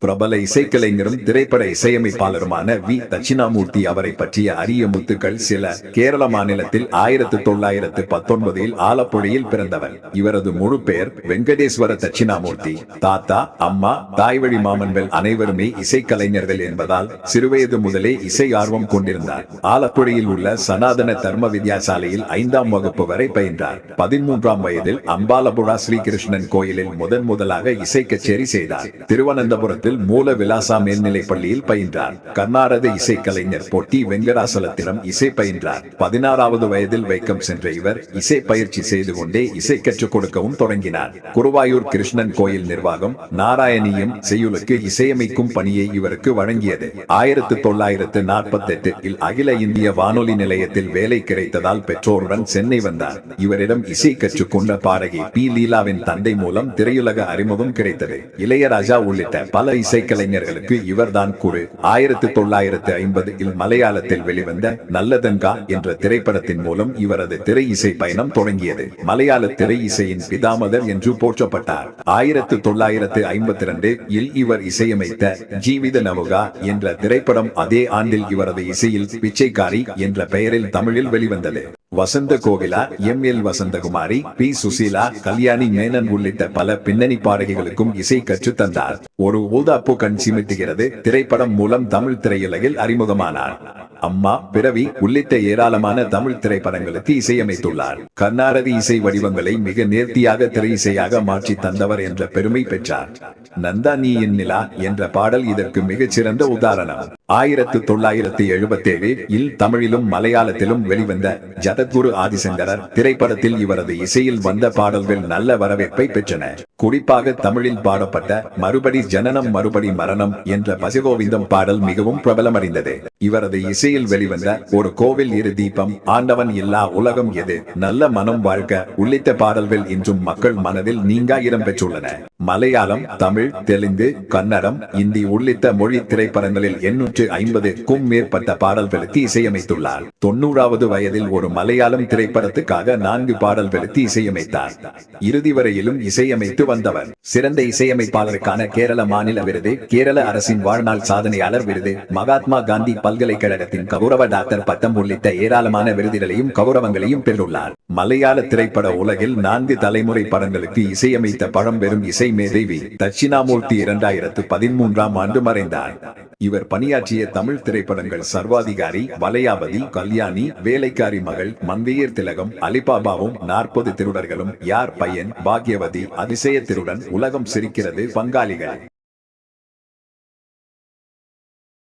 பிரபல இசைக்கலைஞரும் திரைப்பட இசையமைப்பாளருமான வி. தட்சிணாமூர்த்தி அவரை பற்றிய அரிய முத்துக்கள் சில கேரள மாநிலத்தில் ஆயிரத்து தொள்ளாயிரத்து பத்தொன்பதில் ஆலப்புழையில் பிறந்தவர். இவரது முழு பெயர் வெங்கடேஸ்வர தட்சிணாமூர்த்தி. தாத்தா அம்மா தாய்வழி மாமன்கள் அனைவருமே இசைக்கலைஞர்கள் என்பதால் சிறுவயது முதலே இசை ஆர்வம் கொண்டிருந்தார். ஆலப்புழையில் உள்ள சனாதன தர்ம வித்யாசாலையில் ஐந்தாம் வகுப்பு வரை பயின்றார். பதிமூன்றாம் வயதில் அம்பாலபுரா ஸ்ரீகிருஷ்ணன் கோயிலில் முதன் முதலாக இசை கச்சேரி செய்தார். திருவனந்தபுரத்தில் மூல விலாசா மேல்நிலைப் பள்ளியில் பயின்றார். கர்நாடக இசைக்கலைஞர் பொட்டி வெங்கடாசலத்திடம் இசை பயின்றார். பதினாறாவது வயதில் வைக்கம் சென்ற இவர் இசை பயிற்சி செய்து கொண்டே இசை கற்றுக் கொடுக்கவும் தொடங்கினார். குருவாயூர் கிருஷ்ணன் கோயில் நிர்வாகம் நாராயணியும் செய்யுளுக்கு இசையமைக்கும் பணியை இவருக்கு வழங்கியது. ஆயிரத்து தொள்ளாயிரத்து நாற்பத்தி எட்டில் அகில இந்திய வானொலி நிலையத்தில் வேலை கிடைத்ததால் பெற்றோருடன் சென்னை வந்தார். இவரிடம் இசை கற்றுக்கொண்ட பாடகி பி. லீலாவின் தந்தை மூலம் திரையுலக அறிமுகம் கிடைத்தது. இளையராஜா உள்ளிட்ட பல இசைக்கலைஞர்களுக்கு இவர்தான் குரு. ஆயிரத்தி தொள்ளாயிரத்து ஐம்பதில் மலையாளத்தில் வெளிவந்த நல்லதன்கா என்ற திரைப்படத்தின் மூலம் இவரது திரை இசை பயணம் தொடங்கியது. மலையாள திரை இசையின் பிதாமதர் என்று போற்றப்பட்டார். ஆயிரத்து தொள்ளாயிரத்து ஐம்பத்தி இரண்டு இல் இவர் இசையமைத்த ஜீவித நவுகா என்ற திரைப்படம் அதே ஆண்டில் இவரது இசையில் பிச்சைக்காரி என்ற பெயரில் தமிழில் வெளிவந்தது. Vasantha Kokila M L Vasanthakumari P. Susheela Kalyani Menon உள்ளிட்ட பல பின்னணி பாடகிகளுக்கும் இசை கற்று தந்தார். ஒரு ஊதாப்பு கண் சிமிட்டுகிறது. திரைப்படம் மூலம் தமிழ் திரையுலகில் அறிமுகமானார். அம்மா பிறவி உள்ளிட்ட ஏராளமான தமிழ் திரைப்படங்களுக்கு இசையமைத்துள்ளார். கர்நாடக இசை வடிவங்களை மிக நேர்த்தியாக திரை இசையாக மாற்றி தந்தவர் என்ற பெருமை பெற்றார். நந்தா நீ என் நிலா என்ற பாடல் இதற்கு மிகச்சிறந்த உதாரணம். ஆயிரத்து தொள்ளாயிரத்து எழுபத்தேழு இல் தமிழிலும் மலையாளத்திலும் வெளிவந்த ஜதத்குரு ஆதிசங்கரர் திரைப்படத்தில் இவரது இசையில் வந்த பாடல்கள் நல்ல வரவேற்பை பெற்றன. குறிப்பாக தமிழில் பாடப்பட்ட மறுபடி ஜனனம் மறுபடி மரணம் என்ற பசிகோவிந்தம் பாடல் மிகவும் பிரபலமடைந்தது. இவரது இசையில் வெளிவந்த ஒரு கோவில் இரு தீபம் ஆண்டவன் இல்லா உலகம் எது நல்ல மனம் வாழ்க்க உள்ளிட்ட பாடல்கள் இன்றும் மக்கள் மனதில் நீங்கா இடம் பெற்றுள்ளன. மலையாளம் தமிழ் தெலுங்கு கன்னடம் இந்தி உள்ளிட்ட மொழி திரைப்படங்களில் எண்ணூற்று ஐம்பதுக்கும் மேற்பட்ட பாடல்களுக்கு இசையமைத்துள்ளார் தொண்ணூறாவது வயதில் ஒரு மலையாளம் திரைப்படத்துக்காக நான்கு பாடல்களுக்கு இசையமைத்தார் இறுதி வரையிலும் இசையமைத்து வந்தவர். சிறந்த இசையமைப்பாளருக்கான கேரள மாநில விருது கேரள அரசின் வாழ்நாள் சாதனையாளர் விருது மகாத்மா காந்தி பல்கலைக்கழகத்தின் கௌரவ டாக்டர் பட்டம் உள்ளிட்ட ஏராளமான விருதுகளையும் கௌரவங்களையும் பெற்றுள்ளார். மலையாள திரைப்பட உலகில் நான்கு தலைமுறை படங்களுக்கு இசையமைத்த பழம்பெரும் இசை மேதைவி தட்சிணாமூர்த்தி இரண்டாயிரத்து பதிமூன்றாம் ஆண்டு மறைந்தார். இவர் பணியாற்றிய தமிழ் திரைப்படங்கள் சர்வாதிகாரி வலையாபதி கல்யாணி வேலைக்காரி மகள் மந்தையர் திலகம் அலிபாபாவும் நாற்பது திருடர்களும் யார் பையன் பாக்யவதி அதிசய திருடன் உலகம் சிரிக்கிறது பங்காளிகள்.